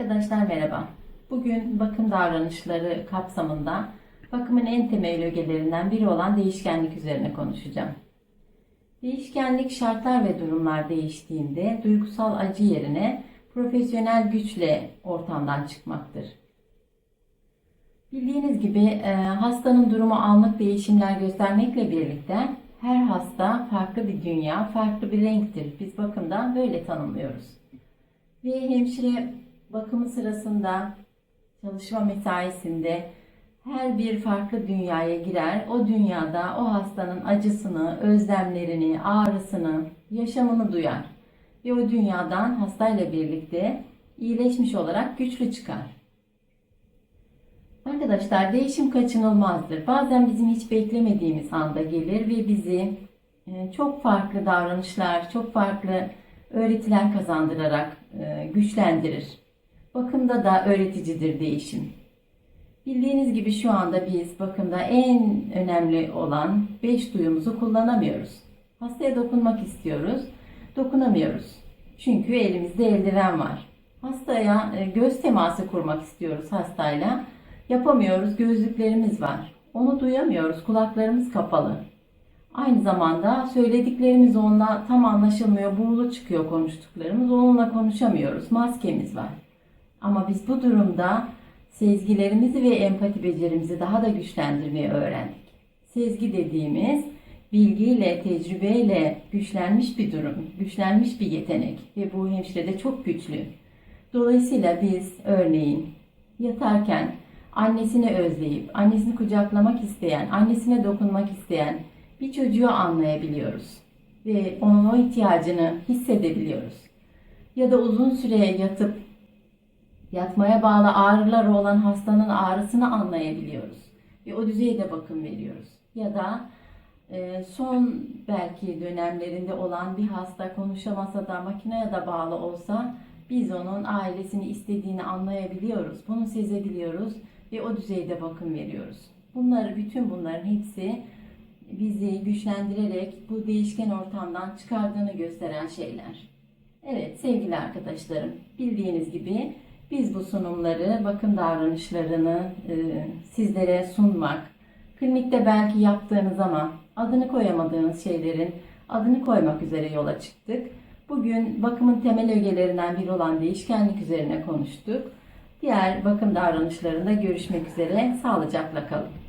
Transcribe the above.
Arkadaşlar merhaba. Bugün bakım davranışları kapsamında bakımın en temel ögelerinden biri olan değişkenlik üzerine konuşacağım. Değişkenlik şartlar ve durumlar değiştiğinde duygusal acı yerine profesyonel güçle ortamdan çıkmaktır. Bildiğiniz gibi e, hastanın durumu anlık değişimler göstermekle birlikte her hasta farklı bir dünya, farklı bir renktir. Biz bakımda böyle tanımlıyoruz. Ve hemşire bakımı sırasında çalışma mesaisinde her bir farklı dünyaya girer. O dünyada o hastanın acısını, özlemlerini, ağrısını, yaşamını duyar. Ve o dünyadan hastayla birlikte iyileşmiş olarak güçlü çıkar. Arkadaşlar değişim kaçınılmazdır. Bazen bizim hiç beklemediğimiz anda gelir ve bizi e, çok farklı davranışlar, çok farklı öğretiler kazandırarak e, güçlendirir. Bakımda da öğreticidir değişim. Bildiğiniz gibi şu anda biz bakımda en önemli olan 5 duyumuzu kullanamıyoruz. Hastaya dokunmak istiyoruz, dokunamıyoruz. Çünkü elimizde eldiven var. Hastaya e, göz teması kurmak istiyoruz hastayla. Yapamıyoruz, gözlüklerimiz var. Onu duyamıyoruz, kulaklarımız kapalı. Aynı zamanda söylediklerimiz onunla tam anlaşılmıyor, buğulu çıkıyor konuştuklarımız. Onunla konuşamıyoruz, maskemiz var. Ama biz bu durumda sezgilerimizi ve empati becerimizi daha da güçlendirmeyi öğrendik. Sezgi dediğimiz bilgiyle, tecrübeyle güçlenmiş bir durum, güçlenmiş bir yetenek ve bu hemşirede çok güçlü. Dolayısıyla biz örneğin yatarken annesini özleyip, annesini kucaklamak isteyen, annesine dokunmak isteyen bir çocuğu anlayabiliyoruz ve onun o ihtiyacını hissedebiliyoruz. Ya da uzun süre yatıp yatmaya bağlı ağrıları olan hastanın ağrısını anlayabiliyoruz ve o düzeyde bakım veriyoruz. Ya da e, son belki dönemlerinde olan bir hasta konuşamasa da makineye de bağlı olsa biz onun ailesini istediğini anlayabiliyoruz. Bunu sezebiliyoruz ve o düzeyde bakım veriyoruz. Bunları bütün bunların hepsi bizi güçlendirerek bu değişken ortamdan çıkardığını gösteren şeyler. Evet sevgili arkadaşlarım bildiğiniz gibi biz bu sunumları, bakım davranışlarını e, sizlere sunmak, klinikte belki yaptığınız ama adını koyamadığınız şeylerin adını koymak üzere yola çıktık. Bugün bakımın temel ögelerinden biri olan değişkenlik üzerine konuştuk. Diğer bakım davranışlarında görüşmek üzere. Sağlıcakla kalın.